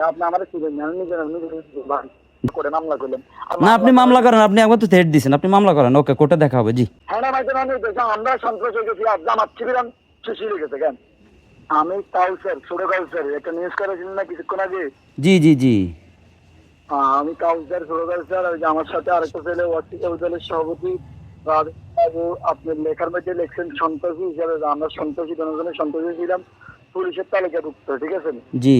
আপনি করে মামলা করলেন না আপনি মামলা করেন আপনি একবার তো থ্রেট দিছেন আপনি মামলা করেন ওকে কোর্টে দেখা হবে জি। হ্যাঁ না ভাই আমরা সন্ত্রাস হয়ে গেছি আর জামাত লেগেছে কেন? আমি তাও স্যার ছোট কাউ স্যার একটা নিউজ করেছিলেন না কিছুক্ষণ আগে? জি জি জি। আমি কাউন্সার সুরকার স্যার ওই যে আমার সাথে আরেকটা ছেলে ওয়ার্সিকা দলের সভাপতি আপনার লেখার মধ্যে লিখছেন সন্ত্রাসী হিসাবে আমরা সন্ত্রাসী জনগণের সন্ত্রাসী ছিলাম পুলিশের তালিকাভুক্ত ঠিক আছে? জি।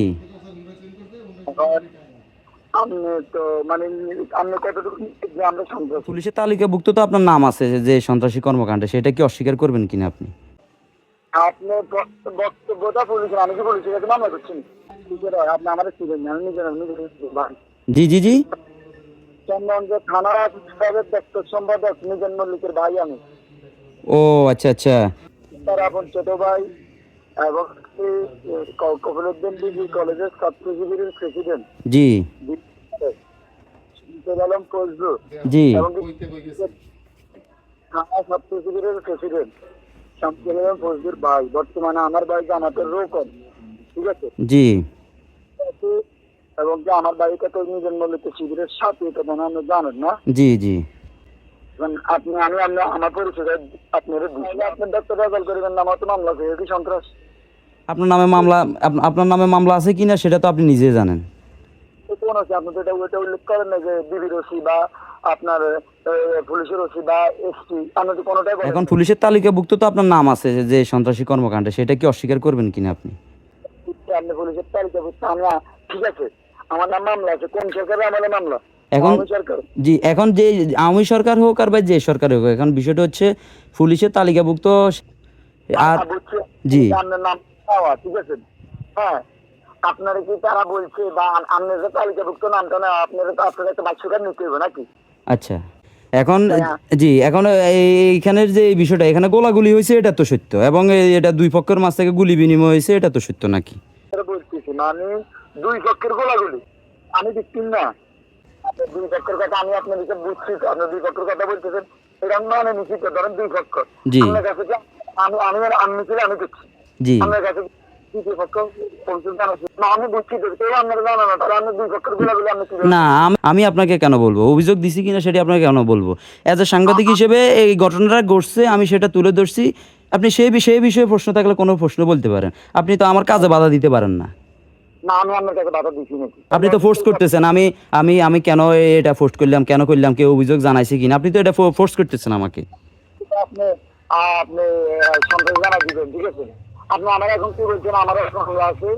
পুলিশের তালিকাভুক্ত তো আপনার নাম আছে যে- সন্ত্রাসী কর্মকাণ্ডে সেটা কি অস্বীকার করবেন কিনা আপনি? আপনি বক্তব্যটা পুলিশের আমি কি পুলিশের কাছে মামলা করছি। আপনি আমার ছিলেন না নিজের জি জি জি। চন্দনগঞ্জ থানার দপ্তর সম্পাদক নিজের মল্লিকের ভাই আমি। ও আচ্ছা আচ্ছা। তার আপন ছোট ভাই এবং ডিগ্রি কলেজের ছাত্র শিবিরের প্রেসিডেন্ট জি। আলম ফজলু জি। থানা ছাত্র শিবিরের প্রেসিডেন্ট শামসুল আলম ফজলুর ভাই বর্তমানে আমার ভাই জামাতের রোকন। ঠিক আছে? জি। এবং যে আমার বাড়িতে তো নিজের মূলত শিবিরের সাথে এটা মনে হয় আপনি জানেন না? জি জি। আপনি আমি আমি আমার পরিচয় আপনার আপনার ডাক্তার রেজাল্ট করবেন না আমার তো মামলা করে কি সন্ত্রাস। আপনার নামে মামলা আপনার নামে মামলা আছে কিনা সেটা তো আপনি নিজে জানেন। কোন আছে আপনি তো এটা উল্লেখ করেন না যে ওসি বা আপনার পুলিশের ওসি বা আপনি তো কোনোটাই এখন পুলিশের তালিকাভুক্ত তো আপনার নাম আছে যে- সন্ত্রাসী কর্মকাণ্ডে সেটা কি অস্বীকার করবেন কিনা আপনি? আপনি পুলিশের তালিকা বুঝতে আমি ঠিক আছে। আমার নাম মামলা আছে কোন সরকারের আমলে মামলা? এখন সরকার। জি এখন যে আওয়ামী সরকার হোক আর বা যে সরকার হোক এখন বিষয়টা হচ্ছে পুলিশের তালিকাভুক্ত আর আ, জি। আপনার নাম পাওয়া ঠিক আছে? হ্যাঁ আপনারা কি তারা বলছে বা আম- আপনার যে তালিকাভুক্ত নামটা না আপনারা তো আপনার একটা বাচ্চাকার নিতে হবে নাকি? আচ্ছা। এখন হ্যাঁ। জি এখন এই- এইখানের যে বিষয়টা এখানে গোলাগুলি হয়েছে এটা তো সত্য। এবং এটা দুই পক্ষের মাঝ থেকে গুলি বিনিময় হয়েছে এটা তো সত্য নাকি? বলতেছি মানে দুই পক্ষের গোলাগুলি। আমি দেখছি না। দুই পক্ষের কথা আমি আপনার দিকে বুঝছি আপনি দুই পক্ষের কথা বলতেছেন। এটা মানে নিশ্চিত ধরেন দুই পক্ষ। জি। আপনার কাছে আমি আমি আমি ছিল আমি দেখছি। জি। কাছে না আমি আপনাকে কেন বলব? অভিযোগ দিছি কিনা সেটা আপনাকে কেন বলব? অ্যাজ এ সাংবাদিক হিসেবে এই ঘটনাটা ঘটছে আমি সেটা তুলে ধরছি। আপনি সেই বিষয়ে বিষয়ে প্রশ্ন থাকলে কোনো প্রশ্ন বলতে পারেন। আপনি তো আমার কাজে বাধা দিতে পারেন না। আপনি তো ফোর্স করতেছেন আমি আমি আমি কেন এটা ফোর্স করলাম কেন করলাম কেউ অভিযোগ জানাইছে কিনা? আপনি তো এটা ফোর্স করতেছেন আমাকে। আপনি আপনি দিবেন ঠিক আছে? আপনি আমার এখন কি বলছেন? আমার এখন আছে।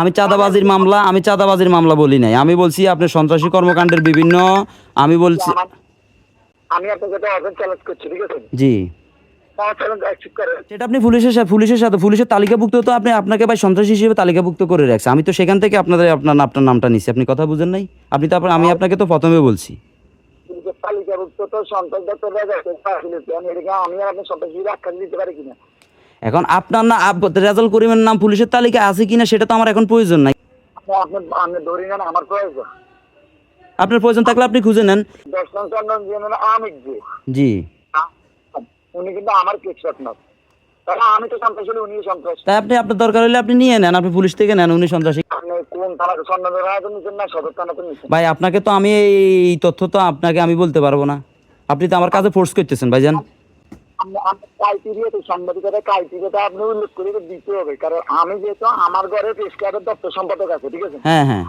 আমি চাঁদাবাজির মামলা আমি চাঁদাবাজির মামলা বলি নাই। আমি বলছি আপনি সন্ত্রাসী কর্মকাণ্ডের বিভিন্ন আমি বলছি আমি আপনাকে চ্যালেঞ্জ করছি ঠিক আছে? জি। করেন সেটা আপনি পুলিশের সাথে পুলিশের সাথে পুলিশের তালিকাভুক্ত তো আপনি আপনাকে ভাই সন্ত্রাসী হিসেবে তালিকাভুক্ত করে রাখছে। আমি তো সেখান থেকে আপনাদের আপনার আপনার নামটা নিচ্ছি আপনি কথা বুঝেন নাই? আপনি তারপর আমি আপনাকে তো প্রথমে বলছি। পুলিশের তালিকাভুক্ত তো সন্ত্রাস দপ্তর রেজাল্ট আমি আর আপনি সন্ত্রাসী আখ্যা দিতে পারি কিনা? এখন আপনার না রেজাল করিমের নাম পুলিশের তালিকা আছে কিনা সেটা তো আমার এখন প্রয়োজন নাই। আপনি ধরে নেন আমার প্রয়োজন। আপনার প্রয়োজন থাকলে আপনি খুঁজে নেন। দর্শন চন্দন জি। উনি কিন্তু আমার কেক্সট না তাই আপনি আপনার দরকার হলে আপনি নিয়ে নেন আপনি পুলিশ থেকে নেন উনি সন্ত্রাসী। আপনি কোন থানাতে সন্ধান তো নিচ্ছেন না সদর থানাতে নিচ্ছেন ভাই আপনাকে তো আমি এই তথ্য তো আপনাকে আমি বলতে পারব না। আপনি তো আমার কাছে ফোর্স করতেছেন ভাইজান। ক্রাইটেরিয়াতে সাংবাদিকতা ক্রাইটেরিয়াটা আপনি উল্লেখ করে দিতে হবে কারণ আমি যেহেতু আমার ঘরে প্রেস ক্লাবের দপ্তর সম্পাদক আছে ঠিক আছে? হ্যাঁ হ্যাঁ।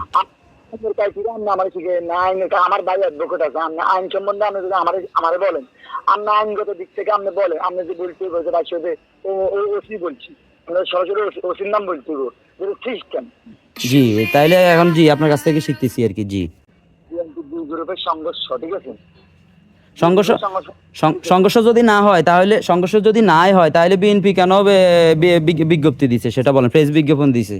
জি, তাইলে এখন জি, আপনার কাছ থেকে শিখতেছি আর কি, জি। সংঘর্ষ ঠিক আছে সংঘর্ষ সংঘর্ষ যদি না হয়, তাহলে, সংঘর্ষ যদি নাই হয়, তাহলে বিএনপি কেন বিজ্ঞপ্তি দিছে? সেটা বলেন, প্রেস বিজ্ঞাপন দিছে।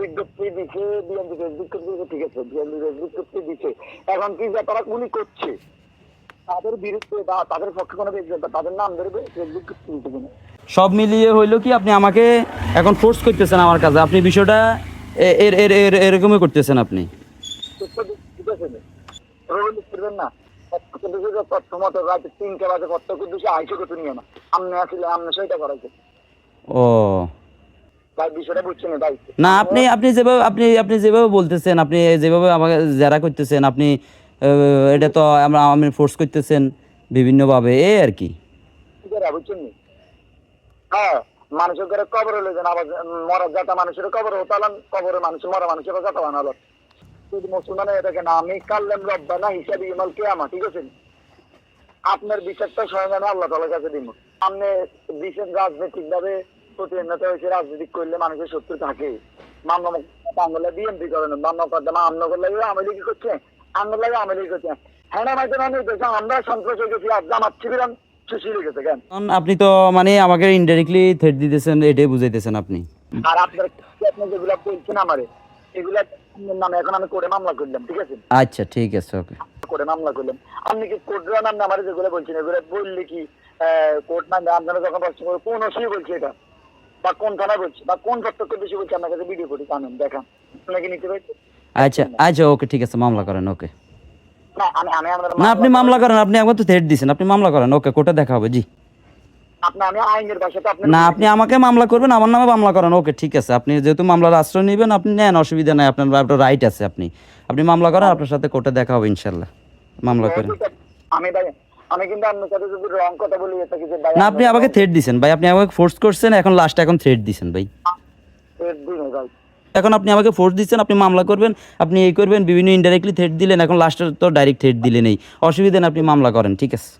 বিজ্ঞপ্তি দিছে? বিএনপি ফেস বিজ্ঞপ্তি দিছে? ঠিক আছে বিএনপি ফেস বিজ্ঞপ্তি দিছে। এখন কি যে তারা গুলি করছে? তাদের বিরুদ্ধে বা তাদের পক্ষে কোনো তাদের নাম ধরবে বিজ্ঞপ্তি দিতে কিনা সব মিলিয়ে হইল কি আপনি আমাকে এখন ফোর্স করতেছেন আমার কাছে? আপনি বিষয়টা এর এর এর এরকমই করতেছেন আপনি। ঠিক আছে না তথ্য দিছে যে তথ্য মতো রাতে তিনটে বাজে প্রত্যেক দিছে আইসে কত নিয়ে না। আমনে আসলে আমনে সেটা করাইছে। ও। না আপনি আপনি যেভাবে আপনি আপনি যেভাবে বলতেছেন আপনি যেভাবে আমাকে জেরা করতেছেন আপনি এটা তো আমরা আমি ফোর্স করতেছেন বিভিন্নভাবে এ আর কি? হ্যাঁ মানুষের ঘরে কবর হলে আবার মরা যাতা মানুষের কবর হতালান কবরে মানুষ মরা মানুষের যাতা বানালো মুসলমান এটাকে না আমি কাল্লাম রব্বানা হিসাবে ইমাল কেয়ামা ঠিক আছে আপনার বিচারটা স্বয়ং আমি আল্লাহ তালার কাছে দিব। আপনি বিশেষ রাজনৈতিক ভাবে হয়েছে রাজনীতি করলে মানুষের শত্রু থাকে। মামলা বাংলা বিএনপি করেন মামলা কর্দামা আমলা করলে আওয়ামী লীগ করছে আমলা লাগে আওয়ামী লীগ করছে। হ্যাঁ আমি আমরা সন্ত্রাস হয়ে গেছি আর জামাত আপনি তো মানে আমাকে ইনডাইরেক্টলি থ্রেট দিতেছেন এটাই বুঝাইতেছেন আপনি। আর আপনার আপনি যেগুলা বলছেন আমারে এগুলা নামে এখন আমি করে মামলা করলাম ঠিক আছে? আচ্ছা ঠিক আছে ওকে। করে মামলা করলাম। আপনি কি কোর্টের নাম আমার যেগুলো বলছেন এগুলো বললে কি কোর্ট নামে আপনারা যখন প্রশ্ন কোন অসুবিধা বলছে এটা? বা কোন থানা বলছে বা কোন প্রত্যক্ষ বেশি বলছে আপনার কাছে ভিডিও করে দেখান। আপনাকে নিতে পারছে আচ্ছা আচ্ছা ওকে ঠিক আছে মামলা করেন ওকে। না আপনি মামলা করেন। আপনি একবার তো আপনি মামলা করেন ওকে কোর্টে দেখা হবে জি। না আপনি আমাকে মামলা করবেন আমার নামে মামলা করেন ওকে ঠিক আছে। আপনি যেহেতু মামলার আশ্রয় নেবেন আপনি নেন অসুবিধা নাই আপনার আপনার রাইট আছে আপনি। আপনি মামলা করেন আপনার সাথে কোর্টে দেখা হবে ইনশাল্লাহ মামলা করেন। আমি আমি কিন্তু আপনার সাথে যদি রং কথা বলি এটা কি ভাই না আপনি আমাকে থ্রেড দিবেন ভাই। আপনি আমাকে ফোর্স করছেন এখন লাস্টে এখন থ্রেড দিবেন ভাই। থ্রেড দিন ভাই। এখন আপনি আমাকে ফোর্স দিচ্ছেন আপনি মামলা করবেন আপনি এই করবেন বিভিন্ন ইনডাইরেক্টলি থ্রেট দিলেন এখন লাস্টে তো ডাইরেক্ট থ্রেট দিলেন এই অসুবিধা না আপনি মামলা করেন ঠিক আছে?